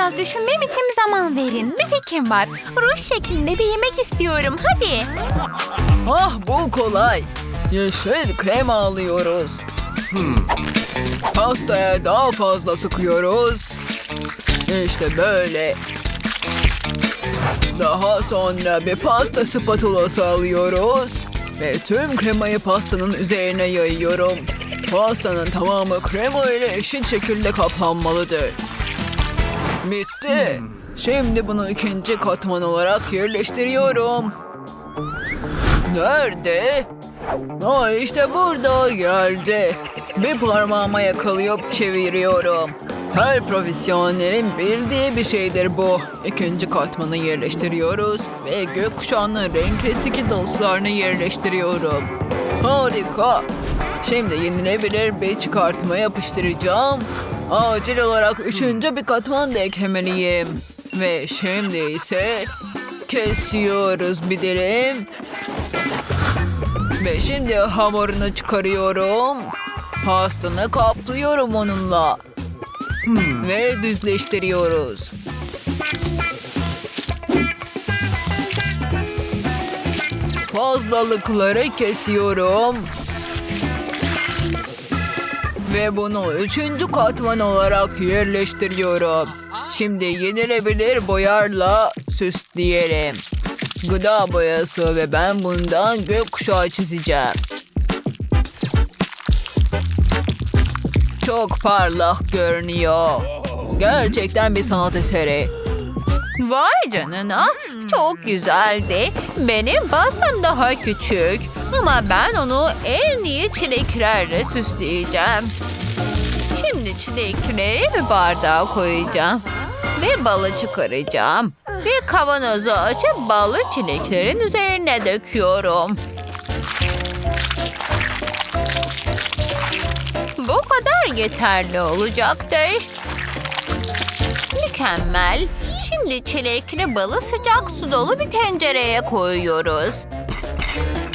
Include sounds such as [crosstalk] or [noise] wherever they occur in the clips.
biraz düşünmem için zaman verin. Bir fikrim var. Ruj şeklinde bir yemek istiyorum. Hadi. Ah bu kolay. Yeşil krema alıyoruz. Pastaya daha fazla sıkıyoruz. İşte böyle. Daha sonra bir pasta spatulası alıyoruz. Ve tüm kremayı pastanın üzerine yayıyorum. Pastanın tamamı krema ile eşit şekilde kaplanmalıdır. Bitti. Şimdi bunu ikinci katman olarak yerleştiriyorum. Nerede? Aa işte burada geldi. Bir parmağıma yakalayıp çeviriyorum. Her profesyonelin bildiği bir şeydir bu. İkinci katmanı yerleştiriyoruz ve gökkuşağının renkli skittles'larını yerleştiriyorum. Harika. Şimdi yenilebilir bir çıkartma yapıştıracağım. Acil olarak üçüncü bir katman da eklemeliyim. Ve şimdi ise kesiyoruz bir dilim. Ve şimdi hamurunu çıkarıyorum. Pastanı kaplıyorum onunla. Ve düzleştiriyoruz. Fazlalıkları kesiyorum. Ve bunu üçüncü katman olarak yerleştiriyorum. Şimdi yenilebilir boyarla süsleyelim. Gıda boyası ve ben bundan gökkuşağı çizeceğim. Çok parlak görünüyor. Gerçekten bir sanat eseri. Vay canına. Çok güzeldi. Benim pastam daha küçük. Ama ben onu en iyi çileklerle süsleyeceğim. Şimdi çilekleri bir bardağa koyacağım. Ve balı çıkaracağım. Ve kavanozu açıp balı çileklerin üzerine döküyorum. Bu kadar yeterli olacaktır. Mükemmel. Şimdi çilekli balı sıcak su dolu bir tencereye koyuyoruz.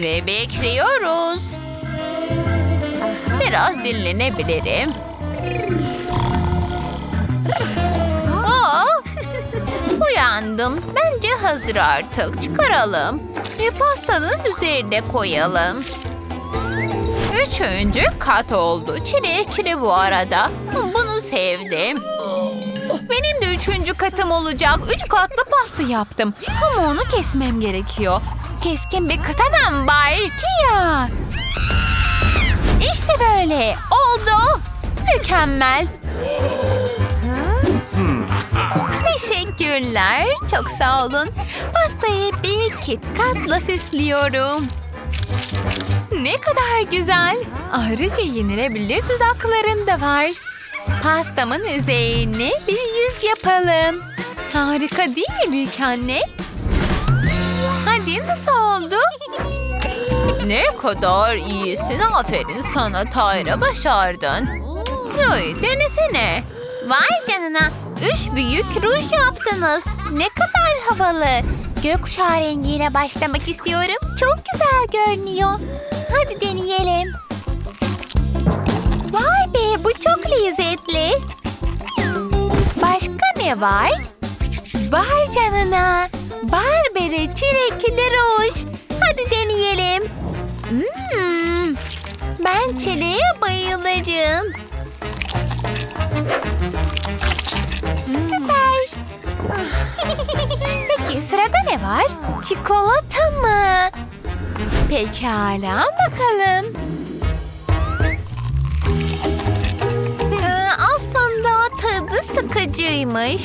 Ve bekliyoruz. Biraz dinlenebilirim. Aa, uyandım. Bence hazır artık. Çıkaralım. Ve pastanın üzerine koyalım. Üçüncü kat oldu. Çilekli bu arada. Bunu sevdim. Benim de üçüncü katım olacak. Üç katlı pasta yaptım. Ama onu kesmem gerekiyor. Keskin bir katanam var ki ya. İşte böyle. Oldu. Mükemmel. Teşekkürler. Çok sağ olun. Pastayı bir kit katla süslüyorum. Ne kadar güzel. Ayrıca yenilebilir dudaklarım da var. Pastamın üzerine bir yüz yapalım. Harika değil mi büyük anne? Hadi nasıl oldu? Ne kadar iyisin. Aferin sana Tayra başardın. Ay, denesene. Vay canına. Üç büyük ruj yaptınız. Ne kadar havalı. Gökkuşağı rengiyle başlamak istiyorum. Çok güzel görünüyor. Hadi deneyelim. Vay be bu çok lezzetli. Başka ne var? Vay canına. Barberi çilekli ruj. Hadi deneyelim. Hmm, ben çileğe bayılırım. Süper. [laughs] Peki sırada ne var? Çikolata mı? Pekala bakalım. Ee, aslında tadı sıkıcıymış.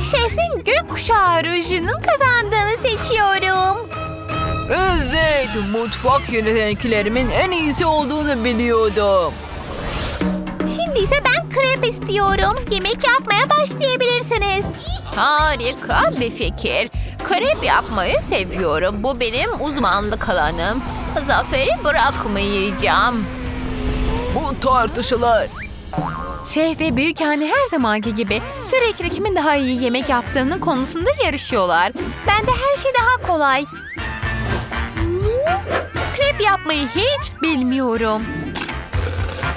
Şefin gökkuşağı rujunun kazandığını mutfak yeteneklerimin en iyisi olduğunu biliyordum. Şimdi ise ben krep istiyorum. Yemek yapmaya başlayabilirsiniz. Harika bir fikir. Krep yapmayı seviyorum. Bu benim uzmanlık alanım. Zaferi bırakmayacağım. Bu tartışılır. Şef ve büyük anne her zamanki gibi sürekli kimin daha iyi yemek yaptığının konusunda yarışıyorlar. Bende her şey daha kolay. Yapmayı hiç bilmiyorum.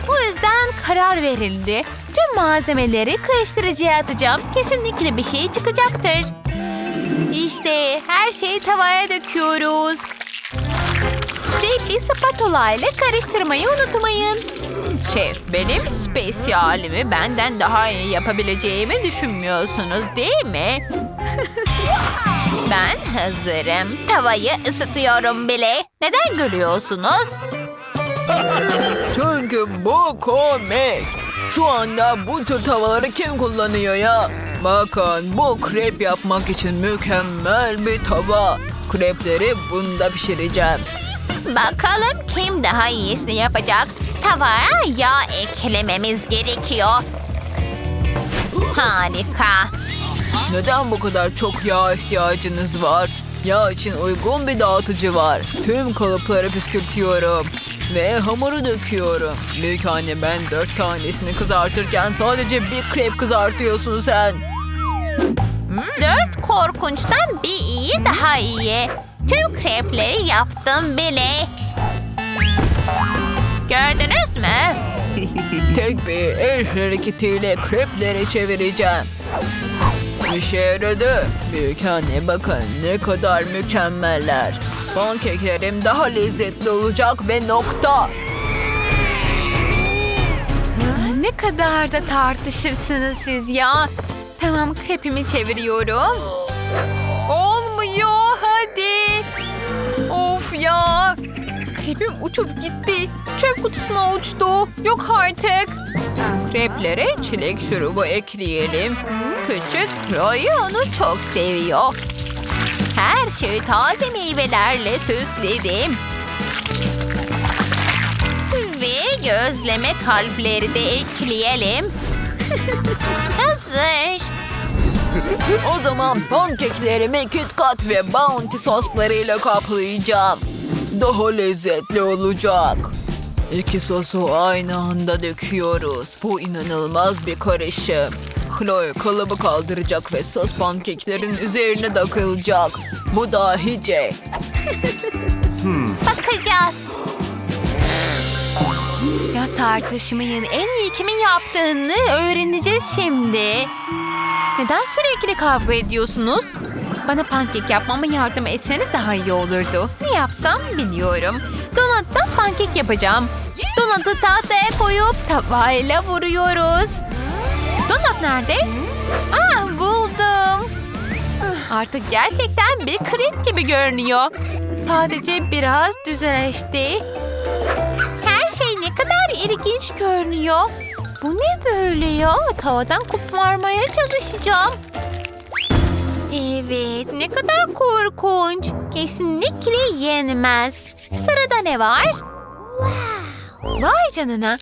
Bu yüzden karar verildi. Tüm malzemeleri karıştırıcıya atacağım. Kesinlikle bir şey çıkacaktır. İşte her şeyi tavaya döküyoruz. Ve bir spatula ile karıştırmayı unutmayın. Şef, benim spesiyalimi benden daha iyi yapabileceğimi düşünmüyorsunuz değil mi? [laughs] Ben hazırım. Tavayı ısıtıyorum bile. Neden gülüyorsunuz? [laughs] Çünkü bu komik. Şu anda bu tür tavaları kim kullanıyor ya? Bakın bu krep yapmak için mükemmel bir tava. Krepleri bunda pişireceğim. Bakalım kim daha iyisini yapacak. Tavaya yağ eklememiz gerekiyor. Harika. Neden bu kadar çok yağ ihtiyacınız var? Yağ için uygun bir dağıtıcı var. Tüm kalıpları püskürtüyorum. Ve hamuru döküyorum. Büyük anne ben dört tanesini kızartırken sadece bir krep kızartıyorsun sen. Dört korkunçtan bir iyi daha iyi. Tüm krepleri yaptım bile. Gördünüz mü? Tek bir el hareketiyle krepleri çevireceğim. İşe yaradı. Büyük anne bakın ne kadar mükemmeller. Pankeklerim daha lezzetli olacak ve nokta. Ne kadar da tartışırsınız siz ya. Tamam krepimi çeviriyorum. Olmuyor hadi. Of ya. Krepim uçup gitti. Çöp kutusuna uçtu. Yok artık. Kreplere çilek şurubu ekleyelim. Küçük Roy onu çok seviyor. Her şeyi taze meyvelerle süsledim. Ve gözleme kalpleri de ekleyelim. [laughs] Hazır. O zaman pankeklerimi KitKat ve Bounty soslarıyla kaplayacağım. Daha lezzetli olacak. İki sosu aynı anda döküyoruz. Bu inanılmaz bir karışım. Chloe kalıbı kaldıracak ve sos pankeklerin üzerine dökülecek. Bu dahice. Bakacağız. Ya tartışmayın. En iyi kimin yaptığını öğreneceğiz şimdi. Neden sürekli kavga ediyorsunuz? Bana pankek yapmama yardım etseniz daha iyi olurdu. Ne yapsam biliyorum. Donat'tan pankek yapacağım. Donat'ı tahtaya koyup tavayla vuruyoruz. Donat nerede? Ah buldum. Artık gerçekten bir krep gibi görünüyor. Sadece biraz düzeleşti. Her şey ne kadar ilginç görünüyor. Bu ne böyle ya? Tavadan koparmaya çalışacağım. Evet, ne kadar korkunç. Kesinlikle yenmez. Sırada ne var? Vay canına.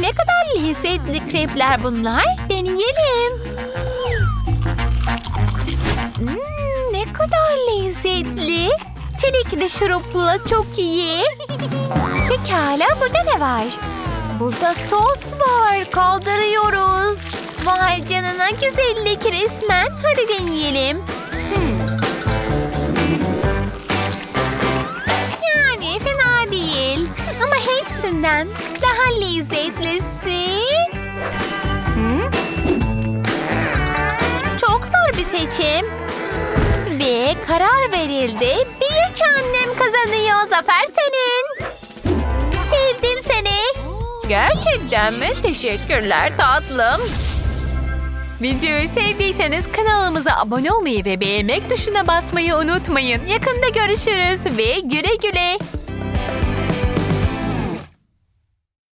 Ne kadar lezzetli krepler bunlar. Deneyelim. Hmm, ne kadar lezzetli. Çilekli şurupla çok iyi. Pekala burada ne var? Burada sos var. Kaldırıyoruz. Vay canına güzellik resmen. Hadi deneyelim. Hepsinden daha lezzetlisi. Çok zor bir seçim. Ve karar verildi. Büyük annem kazanıyor. Zafer senin. Sevdim seni. Gerçekten mi? Teşekkürler tatlım. Videoyu sevdiyseniz kanalımıza abone olmayı ve beğenmek tuşuna basmayı unutmayın. Yakında görüşürüz ve güle güle.